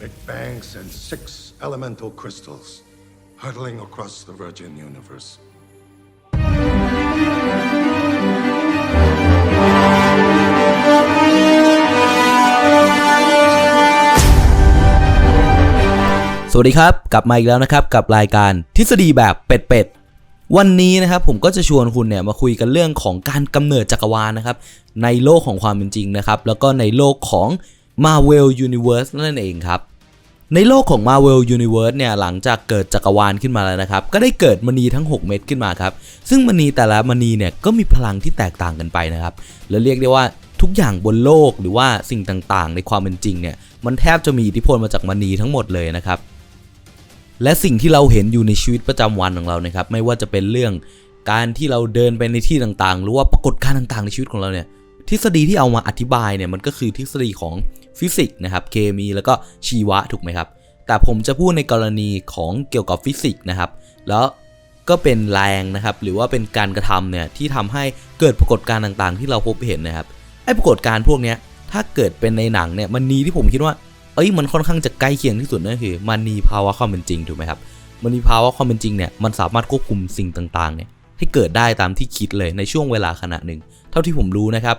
Big bangs and six elemental crystals hurtling across the virgin universe. สวัสดีครับ กลับมาอีกแล้วนะครับกับรายการทฤษฎีแบบเป็ดๆวันนี้นะครับผมก็จะชวนคุณเนี่ยมาคุยกันเรื่องของการกำเนิดจักรวาลนะครับในโลกของความเป็นจริงนะครับ แล้วก็ในโลกของ Marvel Universe นั่นเองครับในโลกของ Marvel Universe เนี่ยหลังจากเกิดจักรวาลขึ้นมาแล้วนะครับ ก็ได้เกิดมณีทั้ง 6 เม็ดขึ้นมาครับ ซึ่งมณีแต่ละมณีเนี่ยก็มีพลังที่แตกต่างกันไปนะครับ และเรียกได้ว่าทุกอย่างบนโลกหรือว่าสิ่งต่างๆ ในความเป็นจริงเนี่ยมันแทบจะมีอิทธิพลมาจากมณีทั้งหมดเลยนะครับ และสิ่งที่เราเห็นอยู่ในชีวิตประจำวันของเรานะครับไม่ว่าจะเป็นเรื่องการที่เราเดินไปในที่ต่างๆ หรือว่าปรากฏการณ์ต่างๆ ในชีวิตของเราเนี่ยทฤษฎีที่เอามาอธิบายเนี่ยมันก็คือทฤษฎีของ ฟิสิกส์นะครับเคมีแล้วก็ชีวะถูกไหมครับแต่ผมจะพูดในกรณีของเกี่ยวกับฟิสิกส์นะครับแล้วก็เป็นแรงนะครับหรือว่าเป็นการกระทำเนี่ยที่ทำให้เกิดปรากฏการณ์ต่างๆ ที่เราพบเห็นนะครับไอ้ปรากฏการณ์พวกเนี้ยถ้าเกิดเป็นในหนังเนี่ยมันนีที่ผมคิดว่าเอ้ยมันค่อนข้างจะใกล้เคียงที่สุดนั่นคือ มันมีภาวะความเป็นจริงถูกไหมครับมันมีภาวะความเป็นจริงเนี่ยมันสามารถควบคุมสิ่งต่างๆเนี่ยให้เกิดได้ตามที่คิดเลยในช่วงเวลาขณะหนึ่ง เท่าที่ผมรู้นะครับ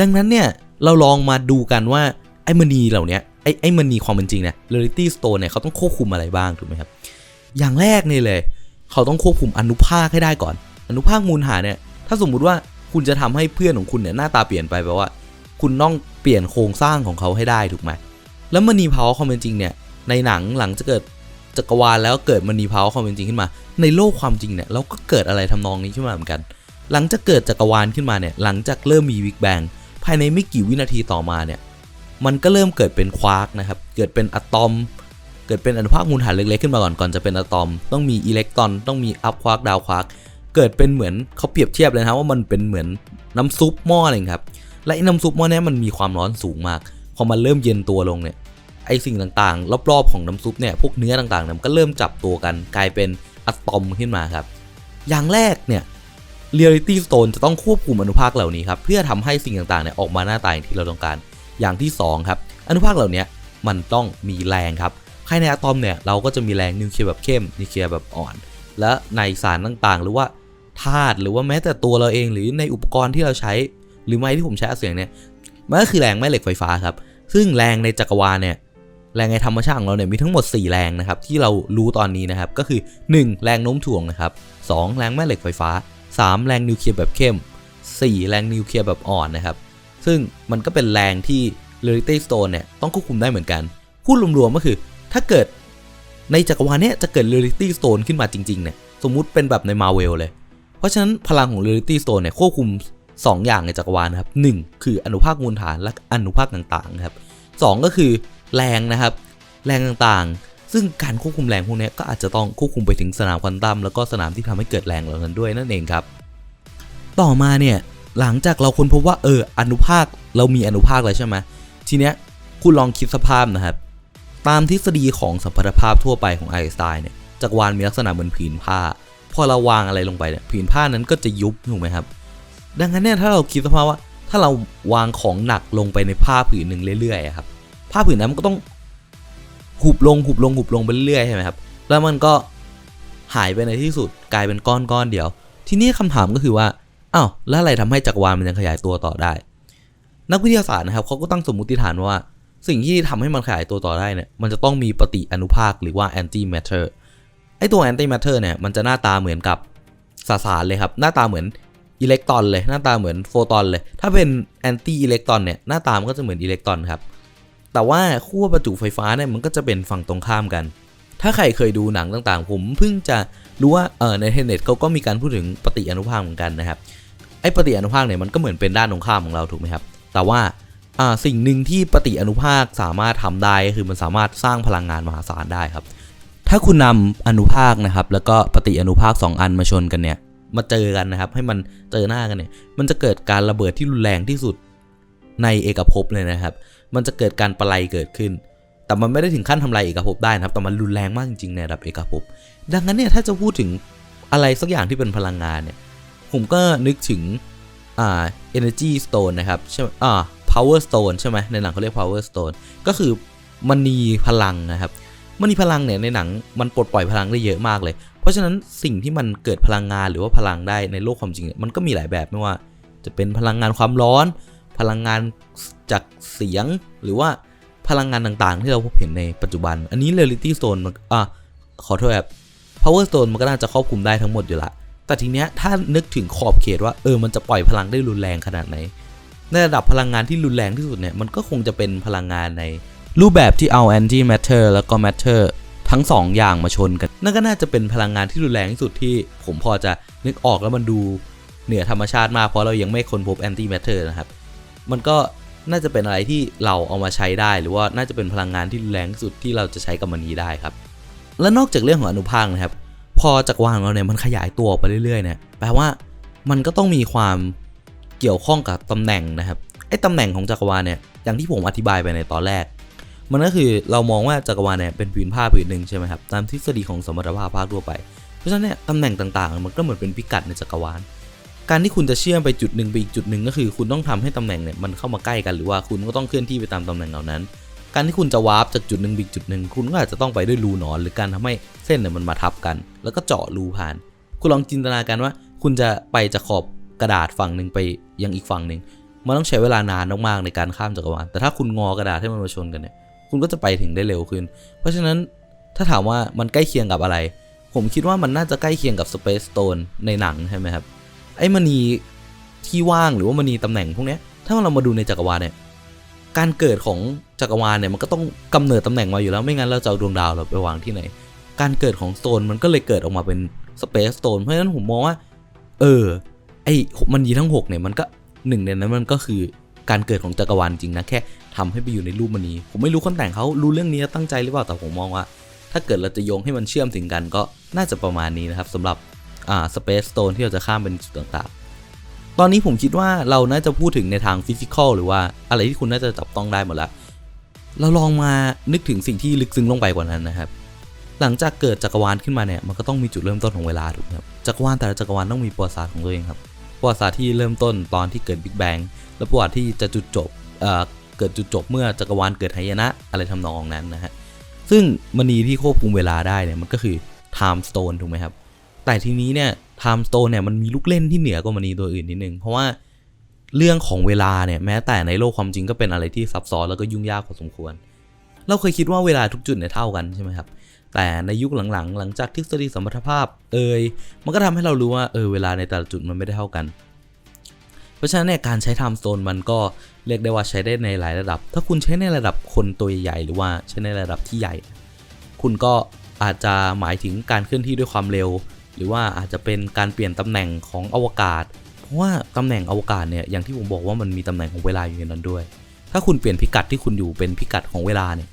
ดังนั้นเนี่ยเราลองมาดูกันว่า อ้มณีเหล่าเนี้ยไอ้ไอ้มณีความเป็นจริงเนี่ย reality stone เนี่ยเขาต้องควบคุมอะไรบ้างถูกไหมครับ อย่างแรกนี่เลย เขาต้องควบคุมอนุภาคให้ได้ก่อน อนุภาคมูลหาเนี่ย ถ้าสมมุติว่าคุณจะทำให้เพื่อนของคุณเนี่ยหน้าตาเปลี่ยนไปแปลว่า คุณต้องเปลี่ยนโครงสร้างของเขาให้ได้ถูกไหมแล้วมณีภาวความเป็นจริงเนี่ยในหนังหลังจะเกิดจักรวาลแล้วเกิดมณีภาวความเป็นจริงขึ้นมา ในโลกความจริงเนี่ยเราก็เกิดอะไรทำนองนี้ขึ้นมาเหมือนกัน หลังจากเกิดจักรวาลขึ้นมาเนี่ยหลังจากเริ่มมีวิกแบงภายในไม่กี่วินาทีต่อมาเนี่ย มันก็เริ่มเกิดเป็นควาร์กนะครับ เกิดเป็นอะตอม เกิดเป็นอนุภาคมูลฐานเล็กๆขึ้นมาก่อนก่อนจะเป็นอะตอม ต้องมีอิเล็กตรอนต้องมีอัพควาร์กดาวควาร์กเกิดเป็นเหมือนเขาเปรียบเทียบเลยนะว่ามันเป็นเหมือนน้ำซุปหม้ออะไรครับและไอ้น้ำซุปหม้อเนี้ยมันมีความร้อนสูงมากพอมันเริ่มเย็นตัวลงเนี่ยไอสิ่งต่างๆ รอบๆของน้ำซุปเนี่ยพวกเนื้อต่างๆเนี่ยมันก็เริ่มจับตัวกัน กลายเป็นอะตอมขึ้นมาครับ อย่างแรกเนี่ย Reality Stone จะต้องควบคุมอนุภาคเหล่านี้ครับ เพื่อทำให้สิ่งต่างๆเนี่ยออกมาหน้าตาอย่างที่เราต้องการ อย่างที่สองครับอนุภาคเหล่านี้มันต้องมีแรงครับภายในอะตอมเนี่ยเราก็จะมีแรงนิวเคลียร์แบบเข้มนิวเคลียร์แบบอ่อน และในสารต่างๆ หรือว่าธาตุหรือว่าแม้แต่ตัวเราเอง หรือในอุปกรณ์ที่เราใช้ หรือไม้ที่ผมใช้อเสียงเนี่ยมันก็คือแรงแม่เหล็กไฟฟ้าครับซึ่งแรงในจักรวาลเนี่ยแรงในธรรมชาติของเราเนี่ยมีทั้งหมด 4 แรงนะครับที่เรารู้ตอนนี้นะครับก็คือ 1 แรงโน้มถ่วงนะครับ2แรงแม่เหล็กไฟฟ้า 3 แรงนิวเคลียร์แบบเข้ม 4 แรงนิวเคลียร์แบบอ่อนนะครับ ซึ่งมันก็เป็นแรงที่ Reality Stone เนี่ยต้องควบคุมได้เหมือนกันพูดรวมๆก็คือถ้าเกิดในจักรวาลเนี่ยจะเกิด Reality Stone ขึ้นมาจริงๆเนี่ยสมมุติเป็นแบบใน Marvel เลย เพราะฉะนั้นพลังของ Reality Stone เนี่ยควบคุม 2 อย่างในจักรวาลนะครับ 1 คืออนุภาคมูลฐานและอนุภาคต่างๆครับ 2 ก็คือแรงนะครับ แรงต่างๆ ซึ่งการควบคุมแรงพวกนี้ก็อาจจะต้องควบคุมไปถึงสนามควอนตัมแล้วก็สนามที่ทำให้เกิดแรงเหล่านั้นด้วยนั่นเองครับ ต่อมาเนี่ย หลังจากเราค้นพบว่าเอออนุภาคเรามีอนุภาคแล้วใช่ไหมทีเนี้ยคุณลองคิดสภาพนะครับ ตามทฤษฎีของสัมพัทธภาพทั่วไปของไอน์สไตน์เนี่ยจักรวาลมีลักษณะเหมือนผืนผ้า พอเราวางอะไรลงไปเนี่ยผืนผ้านั้นก็จะยุบถูกไหมครับ ดังนั้นเนี่ยถ้าเราคิดสภาพว่า ถ้าเราวางของหนักลงไปในผ้าผืนหนึ่งเรื่อยๆครับผ้าผืนนั้นมันก็ต้องหุบลงหุบลงหุบลงไปเรื่อยๆใช่ไหมครับ แล้วมันก็หายไปในที่สุดกลายเป็นก้อนก้อนเดียว ทีนี้คำถามก็คือว่า อ้าวแล้วอะไรทำให้จักรวาลมันยังขยายตัวต่อได้ นักวิทยาศาสตร์นะครับเขาก็ตั้งสมมติฐานว่า สิ่งที่ทำให้มันขยายตัวต่อได้เนี่ยมันจะต้องมีปฏิอนุภาคหรือว่า anti matter ไอตัว anti matter เนี่ยมันจะหน้าตาเหมือนกับสสารเลยครับ หน้าตาเหมือนอิเล็กตรอนเลยหน้าตาเหมือนโฟตอนเลย ถ้าเป็น anti อิเล็กตรอนเนี่ยหน้าตามันก็จะเหมือนอิเล็กตรอนครับแต่ว่าขั้วประจุไฟฟ้าเนี่ยมันก็จะเป็นฝั่งตรงข้ามกัน ถ้าใครเคยดูหนังต่างๆ ผมเพิ่งจะรู้ว่าเออในเน็ตเขาก็มีการพูดถึงปฏิอนุภาคเหมือนกันนะครับ ไอ้ปฏิอนุภาคเนี่ยมันก็เหมือนเป็นด้านตรงข้ามของเราถูกไหมครับ แต่ว่าอ่าสิ่งหนึ่งที่ปฏิอนุภาคสามารถทำได้ก็คือมันสามารถสร้างพลังงานมหาศาลได้ครับ ถ้าคุณนำอนุภาคนะครับ แล้วก็ปฏิอนุภาค 2 อันมาชนกันเนี่ย มาเจอกันนะครับ ให้มันเจอหน้ากันเนี่ย มันจะเกิดการระเบิดที่รุนแรงที่สุดในเอกภพเลยนะครับ มันจะเกิดการประไลเกิดขึ้น แต่มันไม่ได้ถึงขั้นทำลายเอกภพได้นะครับ แต่มันรุนแรงมากจริงๆในระดับเอกภพ ดังนั้นเนี่ยถ้าจะพูดถึงอะไรสักอย่างที่เป็นพลังงานเนี่ย ผมก็นึกถึงอ่า energy stone นะครับใช่ไหมอ่า power stone ใช่ไหมในหนังเขาเรียก power stone ก็คือมณีพลังนะครับมณีพลังเนี่ยในหนังมันปลดปล่อยพลังได้เยอะมากเลย เพราะฉะนั้นสิ่งที่มันเกิดพลังงานหรือว่าพลังได้ในโลกความจริงเนี่ยมันก็มีหลายแบบไม่ว่า จะเป็นพลังงานความร้อน พลังงานจากเสียงหรือว่าพลังงานต่างๆ ที่เราพบเห็นในปัจจุบัน อันนี้ Reality Stone มันอะขอโทษครับ Power Stone มันก็น่าจะครอบคลุมได้ทั้งหมดอยู่ละ แต่ทีเนี้ยถ้านึกถึงขอบเขตว่าเออมันจะปล่อยพลังได้รุนแรงขนาดไหน ในระดับพลังงานที่รุนแรงที่สุดเนี่ยมันก็คงจะเป็นพลังงานใน รูปแบบที่เอา anti matter แล้วก็ matter ทั้งสองอย่างมาชนกัน นั่นก็น่าจะเป็นพลังงานที่รุนแรงที่สุดที่ผมพอจะนึกออกแล้วมันดูเหนือธรรมชาติมากเพราะเรายังไม่ค้นพบ anti matter นะครับ มันก็น่าจะเป็นอะไรที่เราเอามาใช้ได้ หรือว่าน่าจะเป็นพลังงานที่รุนแรงที่สุดที่เราจะใช้กับมันนี้ได้ครับ และนอกจากเรื่องของอนุภาคนะครับ พอจักรวาลของเราเนี่ยมันขยายตัวออกไปเรื่อยๆเนี่ยแปลว่ามันก็ต้องมีความเกี่ยวข้องกับตำแหน่งนะครับไอ้ตำแหน่งของจักรวาลเนี่ยอย่างที่ผมอธิบายไปในตอนแรก มันก็คือเรามองว่าจักรวาลเนี่ยเป็นผืนผ้าผืนหนึ่งใช่ไหมครับตามทฤษฎีของสมรรถภาพภาคทั่วไป เพราะฉะนั้นเนี่ยตำแหน่งต่างๆ มันก็เหมือนเป็นพิกัดในจักรวาล การที่คุณจะเชื่อมไปจุดหนึ่งไปอีกจุดหนึ่งก็คือ คุณต้องทำให้ตำแหน่งเนี่ยมันเข้ามาใกล้กันหรือว่าคุณก็ต้องเคลื่อนที่ไปตามตำแหน่งเหล่านั้น การที่คุณจะวาร์ปจากจุดหนึ่งไปอีกจุดหนึ่งคุณก็อาจจะต้องไปด้วยรูหนอน หรือการทำให้เส้นเนี่ยมันมาทับกัน แล้วก็เจาะรูผ่าน คุณลองจินตนาการว่า คุณจะไปจากขอบกระดาษฝั่งหนึ่งไปยังอีกฝั่งหนึ่งมันต้องใช้เวลานานมากๆในการข้ามจักรวาลแต่ถ้าคุณงอกระดาษให้มันมาชนกันเนี่ยคุณก็จะไปถึงได้เร็วขึ้น เพราะฉะนั้นถ้าถามว่ามันใกล้เคียงกับอะไร ผมคิดว่ามันน่าจะใกล้เคียงกับ Space Stone ในหนังใช่ไหมครับไอ้มณีที่ว่างหรือว่ามณีตำแหน่งพวกนี้ถ้าเรามาดูในจักรวาลเนี่ย การเกิดของจักรวาลเนี่ยมันก็ต้องกำเนิดตำแหน่งมาอยู่แล้วไม่งั้นเราจะเอาดวงดาวเราไปวางที่ไหน การเกิดของโตนมันก็เลยเกิดออกมาเป็นสเปซโตนเพราะฉะนั้นผมมองว่า เออ ไอ้มันยีทั้ง 6 เนี่ยมันก็หนึ่งในนั้นมันก็คือการเกิดของจักรวาลจริงนะแค่ทำให้ไปอยู่ในรูปมันนี้ ผมไม่รู้คนแต่งเขารู้เรื่องนี้ตั้งใจหรือเปล่าแต่ผมมองว่า ถ้าเกิดเราจะโยงให้มันเชื่อมถึงกันก็น่าจะประมาณนี้นะครับสำหรับอ่าสเปซโตนที่เราจะข้ามเป็นจุดต่าง ตอนนี้ผมคิดว่าเราน่าจะพูดถึงในทางฟิสิกอลหรือว่าอะไรที่คุณน่าจะจับต้องได้หมดล้วเราลองมานึกถึงสิ่งที่ลึกซึ้งลงไปกว่านั้นนะครับ หลังจากเกิดจักรวาลขึ้นมาเนี่ยมันก็ต้องมีจุดเริ่มต้นของเวลาถูกไหมครับจักรวาลแต่ละจักรวาลต้องมีประวัติศาสตร์ของตัวเองครับประวัติศาสตร์ที่เริ่มต้นตอนที่เกิดบิ๊กแบงและประวัติที่จะจุดจบเอ่อเกิดจุดจบเมื่อจักรวาลเกิดไหยนะอะไรทำนองนั้นนะฮะซึ่งมณีที่ควบคุมเวลาได้เนี่ยมันก็คือ time stone ถูกไหมครับแต่ทีนี้เนี่ย time stone เนี่ยมันมีลูกเล่นที่เหนือกว่ามณีตัวอื่นนิดนึง เพราะว่าเรื่องของเวลาเนี่ยแม้แต่ในโลกความจริงก็เป็นอะไรที่ซับซ้อนแล้วก็ยุ่งยากพอสมควร เราเคยคิดว่าเวลาทุกจุดเนี่ยเท่ากันใช่ไหมครับ แต่ในยุคหลังๆ หลังจากทฤษฎีสมรรถภาพเอยมันก็ทำให้เรารู้ว่าเออเวลาในแต่ละจุดมันไม่ได้เท่ากัน เพราะฉะนั้นเนี่ยการใช้ไทม์โซนมันก็เรียกได้ว่าใช้ได้ในหลายระดับ ถ้าคุณใช้ในระดับคนตัวใหญ่หรือว่าใช้ในระดับที่ใหญ่ คุณก็อาจจะหมายถึงการเคลื่อนที่ด้วยความเร็ว หรือว่าอาจจะเป็นการเปลี่ยนตำแหน่งของอวกาศ เพราะว่าตำแหน่งอวกาศเนี่ยอย่างที่ผมบอกว่ามันมีตำแหน่งของเวลาอยู่ในนั้นด้วย ถ้าคุณเปลี่ยนพิกัดที่คุณอยู่เป็นพิกัดของเวลาเนี่ย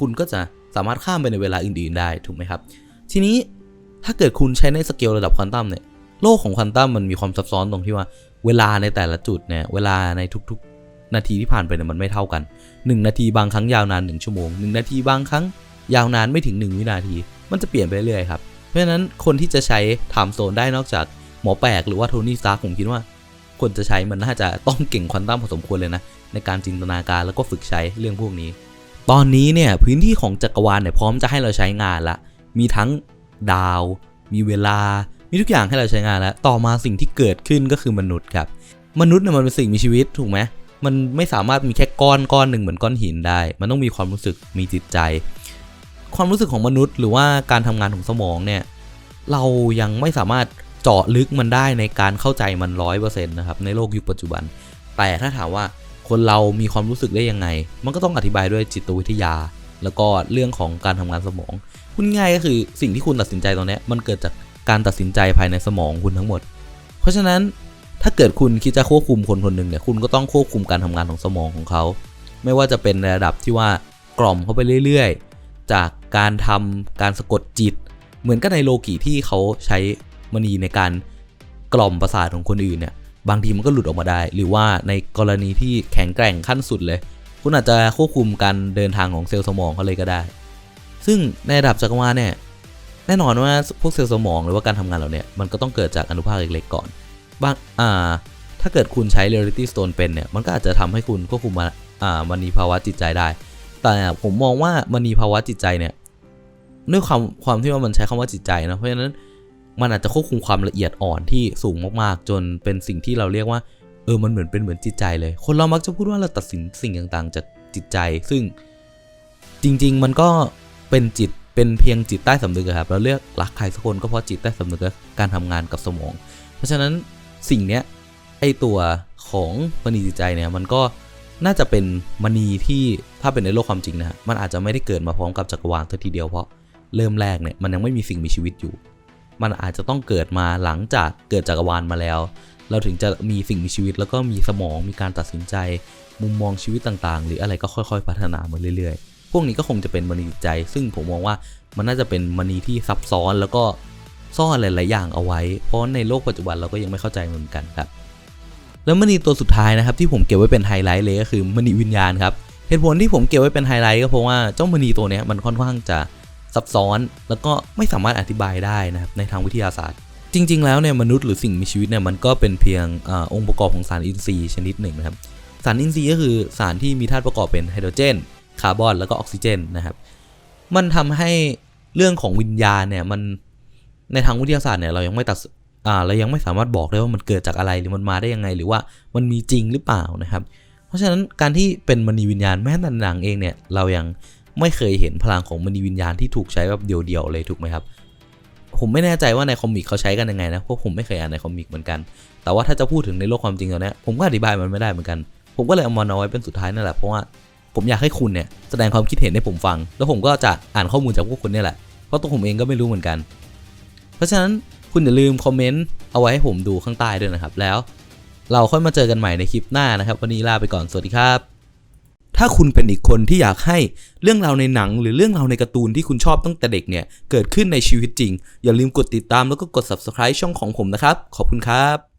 คุณก็จะสามารถข้ามไปในเวลาอื่นๆได้ถูกไหมครับ ทีนี้ถ้าเกิดคุณใช้ในสเกลระดับควอนตัมเนี่ยโลกของควอนตัมมันมีความซับซ้อนตรงที่ว่าเวลาในแต่ละจุดเนี่ยเวลาในทุกๆ นาทีที่ผ่านไปเนี่ยมันไม่เท่ากัน 1 นาทีบางครั้งยาวนาน 1 ชั่วโมง 1 นาทีบางครั้งยาวนานไม่ถึง 1 วินาที มันจะเปลี่ยนไปเรื่อยครับ ราะฉะนั้นคนที่จะใช้ไทม์โซนได้นอกจากหมอแปลกหรือว่าโทนี่สตาร์ผมคิดว่า คนจะใช้มันน่าจะต้องเก่งควอนตัมพอสมควรเลยนะ ในการจินตนาการแล้วก็ฝึกใช้เรื่องพวกนี้ ตอนนี้เนี่ยพื้นที่ของจักรวาลเนี่ยพร้อมจะให้เราใช้งานละ มีทั้งดาว มีเวลา มีทุกอย่างให้เราใช้งานแล้ว ต่อมาสิ่งที่เกิดขึ้นก็คือมนุษย์ครับ มนุษย์เนี่ยมันเป็นสิ่งมีชีวิตถูกไหมมันไม่สามารถมีแค่ก้อนก้อนหนึ่งเหมือนก้อนหินได้ มันต้องมีความรู้สึก มีจิตใจ ความรู้สึกของมนุษย์ หรือว่าการทำงานของสมองเนี่ย เรายังไม่สามารถเจาะลึกมันได้ในการเข้าใจมันร้อยเปอร์เซ็นต์นะครับในโลกยุคปัจจุบัน แต่ถ้าถามว่าคนเรามีความรู้สึกได้ยังไง มันก็ต้องอธิบายด้วยจิตวิทยา แล้วก็เรื่องของการทำงานสมองพูดง่ายก็คือสิ่งที่คุณตัดสินใจตอนนี้มันเกิดจากการตัดสินใจภายในสมองคุณทั้งหมด เพราะฉะนั้นถ้าเกิดคุณคิดจะควบคุมคนคนหนึ่งเนี่ยคุณก็ต้องควบคุมการทำงานของสมองของเขา ไม่ว่าจะเป็นในระดับที่ว่ากล่อมเขาไปเรื่อย ๆ จาก การทำการสะกดจิต เหมือนกับในโลกีที่เขาใช้มณีในการกล่อมประสาทของคนอื่นเนี่ยบางทีมันก็หลุดออกมาได้ หรือว่าในกรณีที่แข็งแกร่งขั้นสุดเลย คุณอาจจะควบคุมการเดินทางของเซลล์สมองเขาเลยก็ได้ ซึ่งในระดับจักรวาลเนี่ยแน่นอนว่าพวกเซลล์สมองหรือว่าการทำงานเหล่าเนี้มันก็ต้องเกิดจากอนุภาคเล็กๆก่อนบางอ่าถ้าเกิดคุณใช้ Reality Stone เป็นเนี่ยมันก็อาจจะทำให้คุณควบคุมมาอ่ามันมีภาวะจิตใจได้ แต่ผมมองว่ามณีภาวะจิตใจเนี่ยด้วยความความที่ว่ามันใช้คำว่าจิตใจนะเพราะฉะนั้นมันอาจจะควบคุมความละเอียดอ่อนที่สูงมากๆ จนเป็นสิ่งที่เราเรียกว่าเออมันเหมือนเป็นเหมือนจิตใจเลย คนเรามักจะพูดว่าเราตัดสินสิ่งต่างๆ จากจิตใจ ซึ่งจริง ๆ มันก็เป็นจิตเป็นเพียงจิตใต้สำนึกครับเราเลือกรักใครสักคนก็เพราะจิตใต้สำนึกและการทำงานกับสมอง เพราะฉะนั้นสิ่งเนี้ยไอตัวของมณีจิตใจเนี่ยมันก็ น่าจะเป็นมณีที่ถ้าเป็นในโลกความจริงนะฮะมันอาจจะไม่ได้เกิดมาพร้อมกับจักรวาลเท่าทีเดียวเพราะเริ่มแรกเนี่ยมันยังไม่มีสิ่งมีชีวิตอยู่ มันอาจจะต้องเกิดมาหลังจากเกิดจักรวาลมาแล้ว เราถึงจะมีสิ่งมีชีวิตแล้วก็มีสมองมีการตัดสินใจ มุมมองชีวิตต่างๆ หรืออะไรก็ค่อยๆ พัฒนามาเรื่อย ๆ พวกนี้ก็คงจะเป็นมณีใจ ซึ่งผมมองว่ามันน่าจะเป็นมณีที่ซับซ้อนแล้วก็ซ่อนหลายๆอย่างเอาไว้ เพราะในโลกปัจจุบันเราก็ยังไม่เข้าใจเหมือนกันครับ แล้วมณีตัวสุดท้ายนะครับที่ผมเก็บไว้เป็นไฮไลท์เลยก็คือมณีวิญญาณครับเหตุผลที่ผมเก็บไว้เป็นไฮไลท์ก็เพราะว่าเจ้ามณีตัวนี้มันค่อนข้างจะซับซ้อน แล้วก็ไม่สามารถอธิบายได้นะครับในทางวิทยาศาสตร์ จริง ๆ แล้วเนี่ยมนุษย์หรือสิ่งมีชีวิตเนี่ยมันก็เป็นเพียงอองค์ประกอบของสารอินทรีย์ชนิดหนึ่งนะครับสารอินทรีย์ก็คือสารที่มีธาตุประกอบเป็นไฮโดรเจนคาร์บอนแล้วก็ออกซิเจนนะครับมันทำให้เรื่องของวิญญาณเนี่ยมันในทางวิทยาศาสตร์เนี่ยเรายังไม่ตัด อ่าเรายังไม่สามารถบอกได้ว่ามันเกิดจากอะไรหรือมันมาได้ยังไง หรือว่ามันมีจริงหรือเปล่านะครับ เพราะฉะนั้นการที่เป็นมณีวิญญาณแม้แต่หนังเองเนี่ยเรายังไม่เคยเห็นพลังของมณีวิญญาณที่ถูกใช้แบบเดียวๆเลยถูกไหมครับผมไม่แน่ใจว่าในคอมิกเขาใช้กันยังไงนะเพราะผมไม่เคยอ่านในคอมิกเหมือนกัน แต่ว่าถ้าจะพูดถึงในโลกความจริงตอนเนี้ยผมก็อธิบายมันไม่ได้เหมือนกัน ผมก็เลยเอามันเอาไว้เป็นสุดท้ายนั่นแหละเพราะว่าผมอยากให้คุณเนี่ยแสดงความคิดเห็นให้ผมฟัง แล้วผมก็จะอ่านข้อมูลจากพวกคุณเนี่ยแหละเพราะตัวผมเองก็ไม่รู้เหมือนกัน เพราะฉะนั้น คุณอย่าลืมคอมเมนต์เอาไว้ให้ผมดูข้างใต้ด้วยนะครับ แล้วเราค่อยมาเจอกันใหม่ในคลิปหน้านะครับ วันนี้ลาไปก่อนสวัสดีครับ ถ้าคุณเป็นอีกคนที่อยากให้เรื่องราวในหนัง หรือเรื่องราวในการ์ตูนที่คุณชอบตั้งแต่เด็กเนี่ย เกิดขึ้นในชีวิตจริง อย่าลืมกดติดตามแล้วก็กด subscribe ช่องของผมนะครับ ขอบคุณครับ